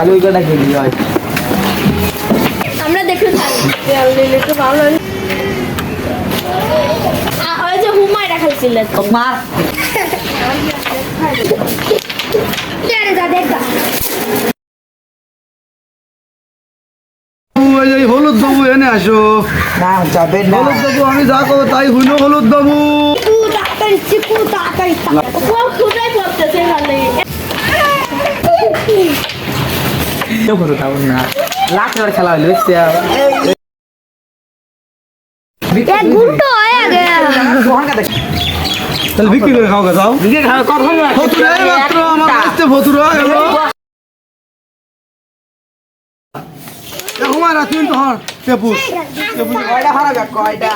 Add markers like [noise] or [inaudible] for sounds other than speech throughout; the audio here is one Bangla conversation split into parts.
কটা হয়। আমরা দেখে থাকি। তেল দিলে ভালো ওই যে হুমায় রাখাইছিলেন মার হলুদ বাবু এনে আসো। না যাবে না। হলুদ বাবু আমি যা করব তাই হইল হলুদ বাবু। চিকু তাড়াতাড়ি চিকু তাড়াতাড়ি। ও খুদাই পড়তেছে ভালো কেউ করো তাও না লাখ টাকার খেলা গেল তাহলে বিক্রি করে খাও যাও। মাত্র আমার আসতে ফতুরা তো হর তেপুস কয়টা হারাবে কয়টা?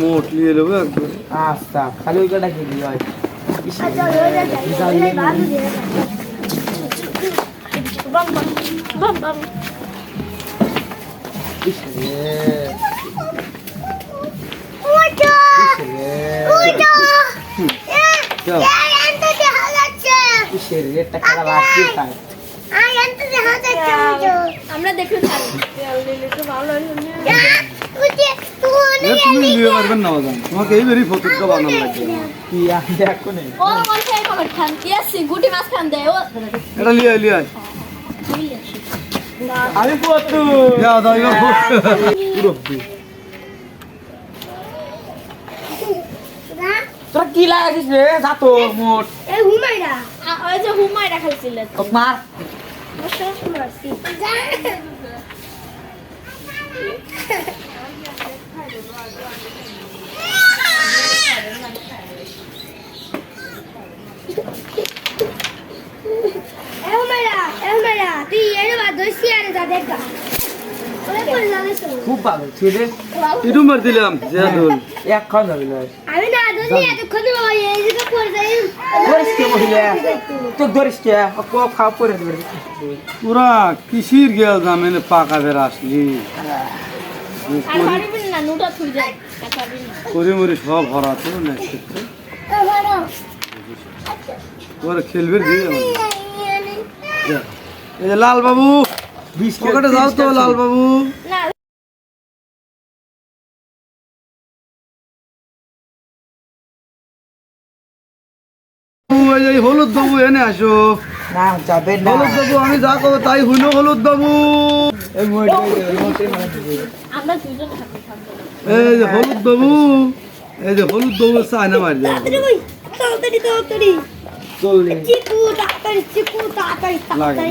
মোট নিয়ে নেব একদম আচ্ছা খালি ওই কটা খেলি হয়? বাম বাম বাম বাম আমরা দেখে থাকি। হয়। তুমি নিয়ে পারবেন না বাজান তোমাকে এই বেরি ফতুরটা বানানো লাগবে কি আমি দেখো নেই ও মন খাই কখন খান ইয়াসি গুটি মাছ খান দেয় ও এটা লিয়ে লিয়ে আমি পতু যা দাও এবার পুরো তোরা কি লাগাছিস রে? যাতো মোট। এ আ, ওই যে হুমাইরা খাইছিল তো মার খুব ভালো ছেলে ইটু মার দিলাম জিয়াদুল। এক খান যাবি আমি না দোষী এতক্ষণ বাবা এই পড়ে যাই। ধরিস কে মহিলা তো ধরিস কে ক খাওয়া পরে কিসির গেল জামেনে পাকা বের আসলি? পারবেন না সব ভরা তো ওরা খেলবে দিয়ে লাল বাবু পকেটে যাও তো লাল বাবু না হলুদ বাবু এনে আসো। না যাবে না। হলুদ বাবু আমি যা করব তাই হইল হলুদ বাবু। এই যে হলুদ বাবু এই যে হলুদ বাবু চায়না মারি তাড়াতাড়ি তাড়াতাড়ি চললে চিকু তাড়াতাড়ি চিকু তাড়াতাড়ি তাড়াতাড়ি।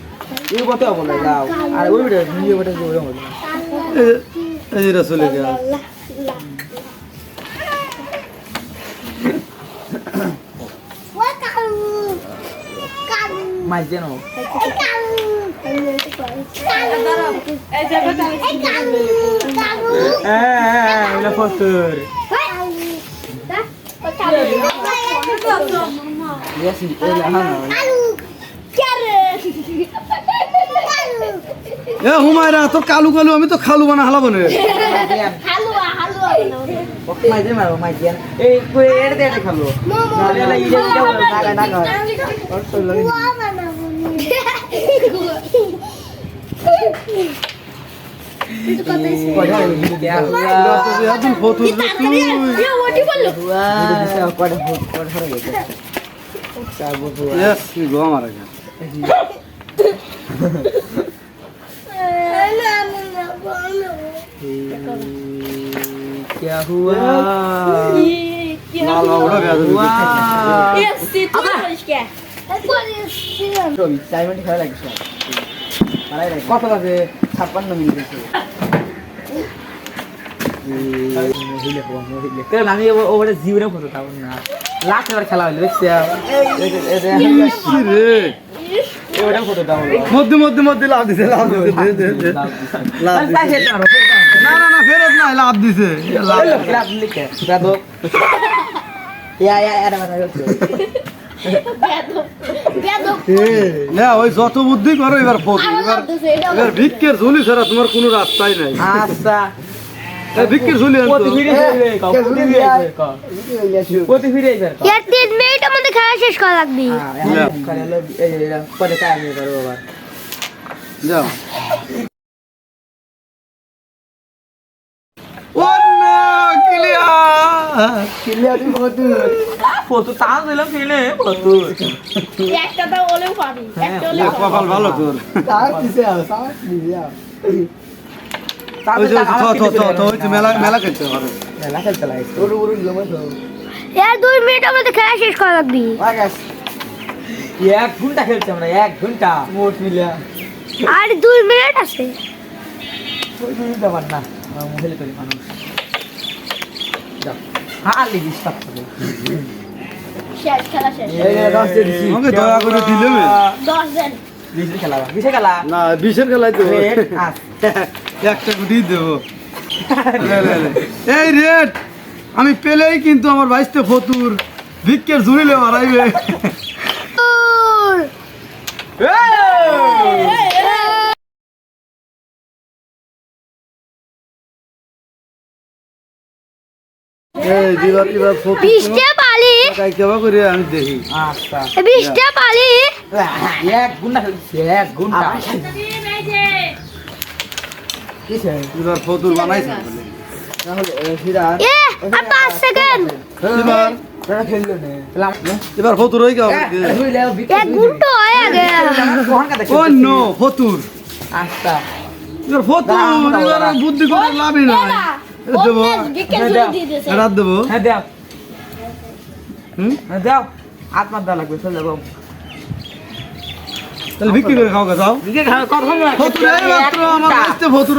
এই বতে বলে যাও। আর ওই বেটা নিয়ে বেটা ওই রকম এই যে- এই যে চলে গেল মাছ দেন হ্যাঁ হ্যাঁ ফটোর ইয়েস এই হ্যাঁ এ হুমায়রা তোর কালু কালু আমি তো খালু বানা হালাবো না। হয়ে আমার क्या हुआ লাল বাবুটা বেয়াদবি করছে। वाह Esse tu faz que é? রবি চার মিনিট খেলা লাগছে কত বাজে ছাপ্পান্ন মিনিট আছে কারণ আমি ওভারে জীবনে ফটো থাকুন না লাখ টাকার খেলা হইলো দেখছি মধ্যে মধ্যে মধ্যে লাভ দিছে লাভ দিছে না না না ফেরত নাই লাভ দিছে। ইয়া ইয়া না ওই যত বুদ্ধি করো এবার এবার ভিক্ষের ঝুলি ছাড়া তোমার কোনো রাস্তাই নাই। আচ্ছা। মিনিটের মধ্যে খেলা শেষ করা লাগবে। হ্যাঁ পরে কাজ করব আবার। যাও ভালো তোর। দুই মিনিটের মধ্যে খেলা শেষ করা লাগবে। এক ঘণ্টা খেলছে আমরা এক ঘণ্টা। মোট আর দুই মিনিট আছে। ওই মিনিট আমার না মহিলা করি মানুষ। হ্যাঁ লিখিস তার খেলা শেষ। দশ দিন দয়া করে দিলে। দশ দিন বিশের খেলা বিশের খেলা? না বিশের খেলায় তো একটা গুটি দেবো। [laughs] এই রেট আমি পেলেই কিন্তু আমার বাইশতে ফতুর। ভিক্ষের ঝুড়িলে মারাইবে। [laughs] এই! দিবার এবার ফতুর। বিশটা পালি কাই কেবা করে আমি দেখি। আচ্ছা। বিশটা পালি। এক ঘণ্টা এক ঘণ্টা কিসে এবার ফতুর বানাইছে এবার। ফতুর হয়ে গেল এক ঘণ্টা গেল। ও নো ফতুর আচ্ছা। এবার ফতুর বুদ্ধি করে লাভই নাই। দেবো। হ্যাঁ হুম? হ্যাঁ দাও। আত্মার দেওয়া লাগবে চলে যাব। তাহলে বিক্রি করে খাও যাও দিকে কথা ফতুর মাত্র আমার কাছে ফতুর